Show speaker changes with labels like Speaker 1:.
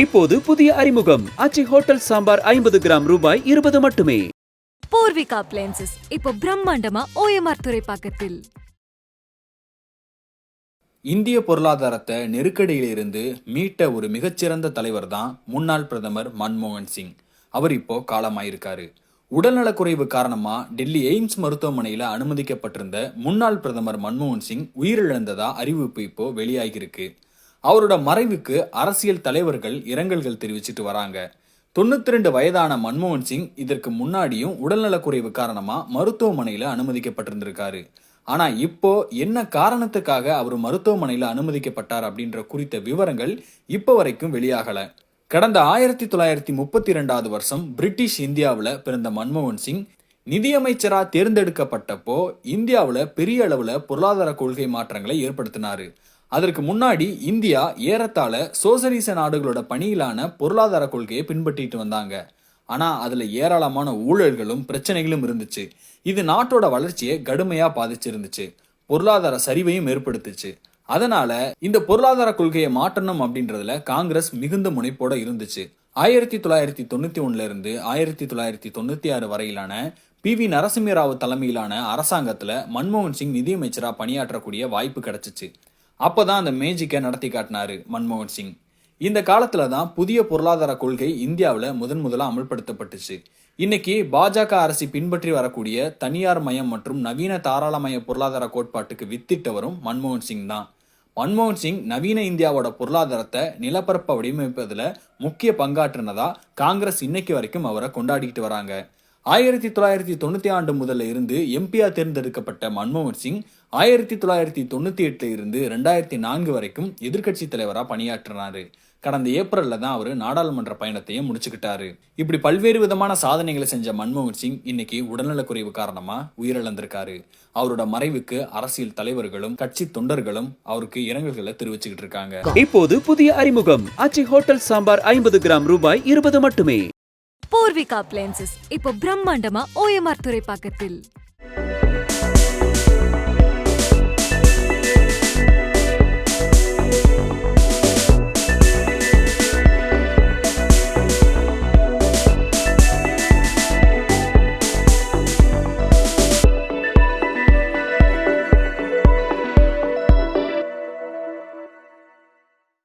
Speaker 1: இப்போது புதிய அறிமுகம். அச்சி ஹோட்டல் சாம்பார் ஐம்பது கிராம் ரூபாய் இருபது மட்டுமே.
Speaker 2: பூர்விகா அப்ளையன்சஸ் இப்போ பிரம்மாண்டமா ஓஎம்ஆர் துறைப்பாக்கத்தில்.
Speaker 3: இந்திய பொருளாதாரத்தை நெருக்கடியிலிருந்து மீட்ட ஒரு மிகச்சிறந்த தலைவர் தான் முன்னாள் பிரதமர் மன்மோகன் சிங். அவர் இப்போ காலமாயிருக்காரு. உடல்நலக்குறைவு காரணமா டெல்லி எய்ம்ஸ் மருத்துவமனையில அனுமதிக்கப்பட்டிருந்த முன்னாள் பிரதமர் மன்மோகன் சிங் உயிரிழந்ததா அறிவிப்பு இப்போ வெளியாகியிருக்கு. அவரோட மறைவுக்கு அரசியல் தலைவர்கள் இரங்கல்கள் தெரிவிச்சிட்டு வராங்க. தொண்ணூத்தி ரெண்டு வயதான மன்மோகன் சிங் இதற்கு முன்னாடியும் உடல்நலக்குறைவு காரணமா மருத்துவமனையில அனுமதிக்கப்பட்டிருந்திருக்காரு. ஆனா இப்போ என்ன காரணத்துக்காக அவர் மருத்துவமனையில அனுமதிக்கப்பட்டார் அப்படின்ற குறித்த விவரங்கள் இப்போ வரைக்கும் வெளியாகல. கடந்த ஆயிரத்தி தொள்ளாயிரத்தி முப்பத்தி ரெண்டாவது வருஷம் பிரிட்டிஷ் இந்தியாவில் பிறந்த மன்மோகன் சிங் நிதியமைச்சராக தேர்ந்தெடுக்கப்பட்டப்போ இந்தியாவில் பெரிய அளவில் பொருளாதார கொள்கை மாற்றங்களை ஏற்படுத்தினாரு. அதற்கு முன்னாடி இந்தியா ஏறத்தாழ சோசலிச நாடுகளோட பணியிலான பொருளாதார கொள்கையை பின்பற்றிட்டு வந்தாங்க. ஆனால் அதில் ஏராளமான ஊழல்களும் பிரச்சனைகளும் இருந்துச்சு. இது நாட்டோட வளர்ச்சியை கடுமையாக பாதிச்சிருந்துச்சு. பொருளாதார சரிவையும் ஏற்படுத்துச்சு. அதனால இந்த பொருளாதார கொள்கையை மாற்றணும் அப்படின்றதுல காங்கிரஸ் மிகுந்த முனைப்போட இருந்துச்சு. ஆயிரத்தி தொள்ளாயிரத்தி தொண்ணூத்தி ஒண்ணுல இருந்து ஆயிரத்தி தொள்ளாயிரத்தி தொண்ணூத்தி ஆறு வரையிலான பி. வி. நரசிம்மராவ் தலைமையிலான அரசாங்கத்துல மன்மோகன் சிங் நிதியமைச்சராக பணியாற்றக்கூடிய வாய்ப்பு கிடைச்சிச்சு. அப்போ தான் அந்த மேஜிக்கை நடத்தி காட்டினாரு மன்மோகன் சிங். இந்த காலத்துல தான் புதிய பொருளாதார கொள்கை இந்தியாவில் முதன் முதலாக அமல்படுத்தப்பட்டுச்சு. இன்னைக்கு பாஜக அரசு பின்பற்றி வரக்கூடிய தனியார் மயம் மற்றும் நவீன தாராளமய பொருளாதார கோட்பாட்டுக்கு வித்திட்டவரும் மன்மோகன் சிங் தான். மன்மோகன் சிங் நவீன இந்தியாவோட பொருளாதாரத்தை நிலப்பரப்பை வடிவமைப்பதில் முக்கிய பங்காற்றினதா காங்கிரஸ் இன்னைக்கு வரைக்கும் அவரை கொண்டாடிக்கிட்டு வராங்க. ஆயிரத்தி தொள்ளாயிரத்தி தொண்ணூத்தி ஆண்டு முதல்ல இருந்து எம்பியா தேர்ந்தெடுக்கப்பட்ட மன்மோகன் சிங் ஆயிரத்தி தொள்ளாயிரத்தி தொண்ணூத்தி எட்டுல இருந்து ரெண்டாயிரத்தி நான்கு வரைக்கும் எதிர்க்கட்சி தலைவரா பணியாற்றினார். கடந்த ஏப்ரலில் தான் அவர் நாடாளுமன்ற பயணத்தையும் முடிச்சுக்கிட்டாரு. இப்படி பல்வேறு விதமான சாதனைகளை செஞ்ச மன்மோகன் சிங் இன்னைக்கு உடல்நலக்குறைவு காரணமா உயிரிழந்திருக்காரு. அவரோட மறைவுக்கு அரசியல் தலைவர்களும் கட்சி தொண்டர்களும் அவருக்கு இரங்கல்களை தெரிவிச்சுக்கிட்டு இருக்காங்க.
Speaker 1: இப்போது புதிய அறிமுகம். அச்சி ஹோட்டல் சாம்பார் ஐம்பது கிராம் ரூபாய் இருபது மட்டுமே.
Speaker 2: பூர்விகா அப்ளையன்சஸ் இப்போ பிரம்மாண்டமா ஓஎம்ஆர் துறை துறைப்பாக்கத்தில்